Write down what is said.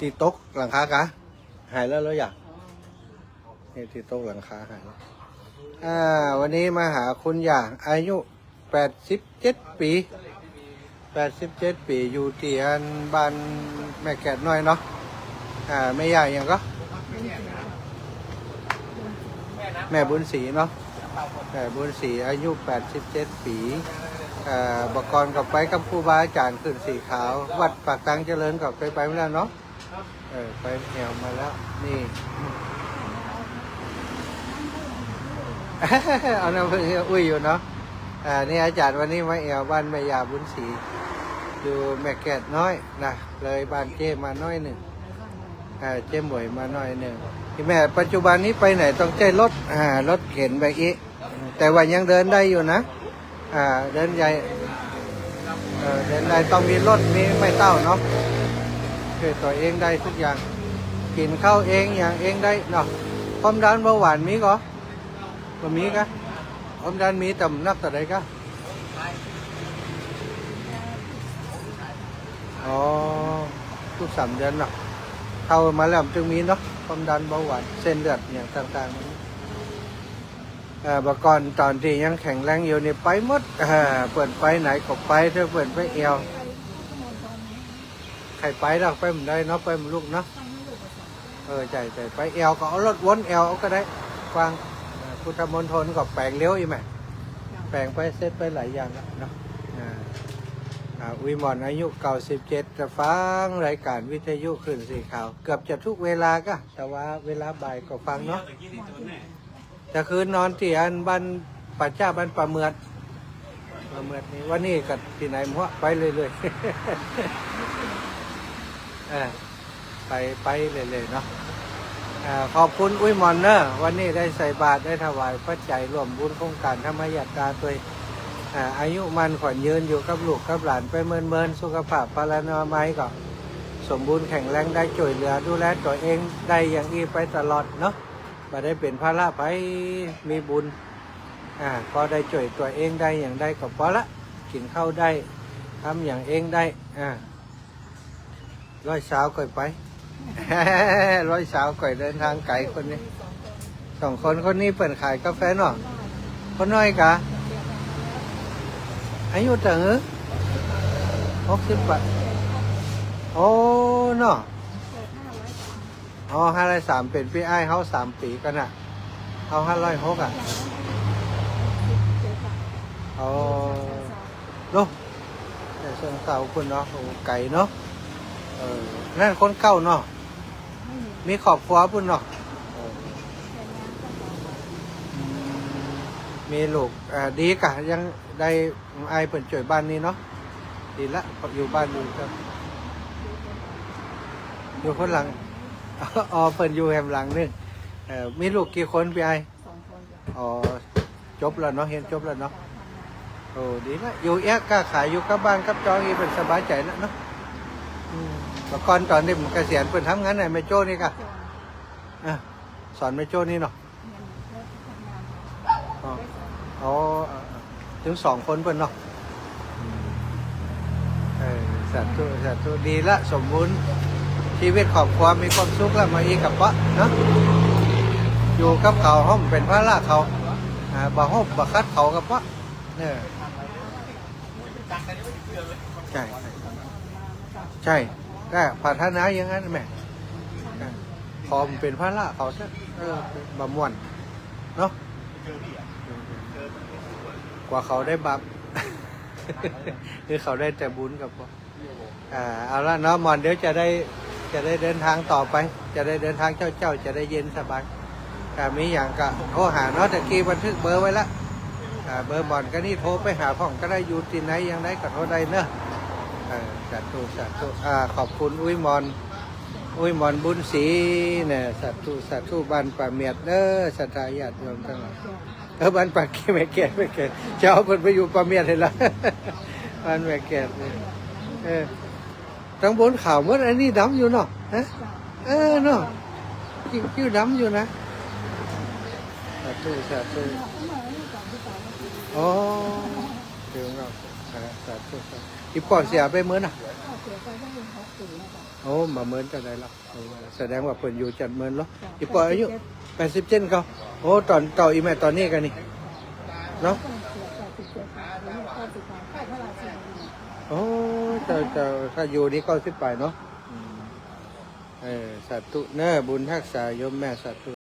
ตีโต๊ะหลังคากะหายแล้วแล้วอยากนี่ตีโต๊ะหลังคาหายแล้วอ่า วันนี้มาหาคุณหยางอายุแปดสิบเจ็ดปีแปดสิบเจ็ดปี อยู่ที่อันบ้านแม่แกดน้อยเนาะอ่าไม่ใหญ่ยังก็ แม่บุญศรีเนาะแม่บุญศรีอายุ87ปีอ่าบกรกับไปกับครูบาอาจารย์ขึ้นสีขาว วัดปากตังเจริญกับไปไปไมาแล้วเนาะ เออไปแนวมาแล้ว นี่ เอาน้ำพึ่งอุ้ยอยู่เนาะอ่านี่อาจารย์วันนี้มาเอวบ้านแม่ยาบุญศรีอยู่แม่แกดน้อยนะเลยบ้านเจ้มาน้อยหนึ่งอ่าเจ๊หมวยมาหน่อยหนึ่งที่แม่ปัจจุบันนี้ไปไหนต้องใช้รถอ่ารถเข็นแบบนี้แต่ว่ายังเดินได้อยู่นะอ่าเดินใหญ่เออเดินได้ต้องมีรถมีไม่เต้าเนาะ ช่วยตัวเองได้ทุกอย่าง กินข้าวเองอย่างเองได้เนาะความดันเบาหวานมีก็ก็มีกะความดันมีต่ำนักแต่ใดกะอ๋อทุกสามเดือนเนาะเข้ามาแล้วจึงมีเนาะความดันเบาหวานเส้นเลือดอย่างต่างๆมันเอ่อบกก่อนตอนที่ยังแข็งแรงอยู่นี่ไปหมดเออเปิดไปไหนก็ไปถ้าเปิดไปเอว ใครไปเราไปมันได้เนาะไปมันลูกเนาะเออใจใจไปเอวก็เอารถวนเอวเอาก็ได้ฟังเอ่อพุทธมณฑลก็แปลงเลี้ยวอีกไหมแปลงไปเซตไปหลายอย่างแล้วเนาะอ่าอ่าวิมอนอายุเก่าสิบเจ็ดจะฟังรายการวิทยุขึ้นสีขาว เกือบจะทุกเวลาก็ แต่ว่าเวลาบ่ายก็ฟังเนาะจะคืนนอนที่อันบ้านป่าจ้าบ้านป่าเมือดป่าเมือดนี่วันนี้กับที่ไหนมั่วไปเรื่อยๆ เออไปไปเรื่อยๆเนาะขอบคุณอุ้ยมอนเนอร์วันนี้ได้ใส่บาตรได้ถวายพระใจยร่วมบุญโครงการธรรมยาตราตัวอายุมันขวัญยืนอยู่กับลูกกับหลานไปเมินเมินสุขภาพพลานามัยก็สมบูรณ์แข็งแรงได้ช่วยเหลือดูแลตัวเองได้อย่างนี้ไปตลอดเนาะมาได้เป็นภาระไปมีบุญอ่าพอได้ช่วยตัวเองได้อย่างได้ก็พอละกินข้าวได้ทำอย่างเองได้อ่า ร้อยสาวก่อยไป ร้อยสาวก่อยเดินทางไกลคนนี้สองคนคนนี้เปิดขายกาแฟเนาะคนน้อยกะอายุถึงหกสิบบาทโอ้เนาะอ๋อห้าร้อยสามเป็นพี่ไอ้เขาสามปีกันอะเขาห้าร้อยหกอะอ๋อลูกแต่เชิงเสาคุณเนาะไก่เนาะ เออนั่นคนเก่าเนาะมีขอบครัวพุ่นเนาะเอออืมมีลูกอ่าดีกะยังได้ไอายเปิดจ่วยบ้านนี้เนาะดีละอยู่บ้านอยู่ครับอยู่คนหลังอ๋อเปิดอยู่แหมหลังนึงเออมีลูกกี่คนพี่ไอายอ๋อจบแล้วเนาะเห็นจบแล้วเนาะโอ้ดีละอยู่แยกกล้าขายอยู่กับบ้านกับจองอีเป็นสบายใจแล้วเนาะอืม เมื่อก่อนตอนนี้ผมเกษียณเปิดทำงานไหนไม่โจ้นี่กะอะสอนไม่โจ้นี่เนาะอ๋ออ๋ออะอะถึงสองคนเปิดเนาะอืมเออสาธุสาธุดีละสมบูรณ์ชีวิตครอบครัวมีความสุขแล้วมาอีกกับปะเนาะอยู่กับเขาห้องเป็นพระละเขาอ่าบ่ห้องบ่คัดเขากับปะเนี่ยใช่ใช่ ก็พัฒนาอย่างนั้นแหม่พอมเป็นพระละเขาซะเออบะมวนเนาะกว่าเขาได้บับคือเขาได้แต่บุญกับพออ่าเอาละเนาะมอนเดี๋ยวจะได้จะได้เดินทางต่อไป จะได้เดินทางเจ้าเจ้าจะได้เย็นสบายถ้ามีอย่างก็โทรหาเนาะตะกี้บันทึกเบอร์ไว้ละอ่าเบอร์หมอนก็นี่โทรไปหาพ่องก็ได้อยู่ที่ไหนยังได้ก็โทรได้เนอะ เออสาธุสาธุอ่าขอบคุณอุ้ยมอน อุ้ยมอนบุญศรีเนี่ยสาธุสาธุบ้านป่าเมียดเด้อสัตยาติโยมทั้งหลายเออบ้านป่าเกไม่แก่ไม่แก่เจ้าเพิ่นไปอยู่ป่าเมียดเลยละบ้านแม่แก่เนี่ยเออทั้งบนข่าวเมื่ออันนี้ดำอยู่เนาะฮะเออเนาะจิ้วจิ้วดำอยู่นะสาธุสาธุโอ้เดี๋ยวเรา สาธุสาธุอีปอเสียไปเมื่อน่ะพ่อเสียไปตั้งแต่หกปีแล้วจ้ะโอ้มาเมินจะได้ละโอ้แสดงว่าเพิ่นอยู่จัดเมินเหรออีปออายุแปดสิบเจ็ดเขาโอ้ตอนเต่าอีแม่ตอนนี้กันนี่เนาะต้องเสียแปดสิบเจ็ดปีแล้วพ่อสิบแปดพ่อพระราชินีโอ้เจ้าเจ้าถ้าอยู่นี่ก็สิบไปเนาะอืมเออสัตตุเนอบุญทักษายมแม่สัตตุ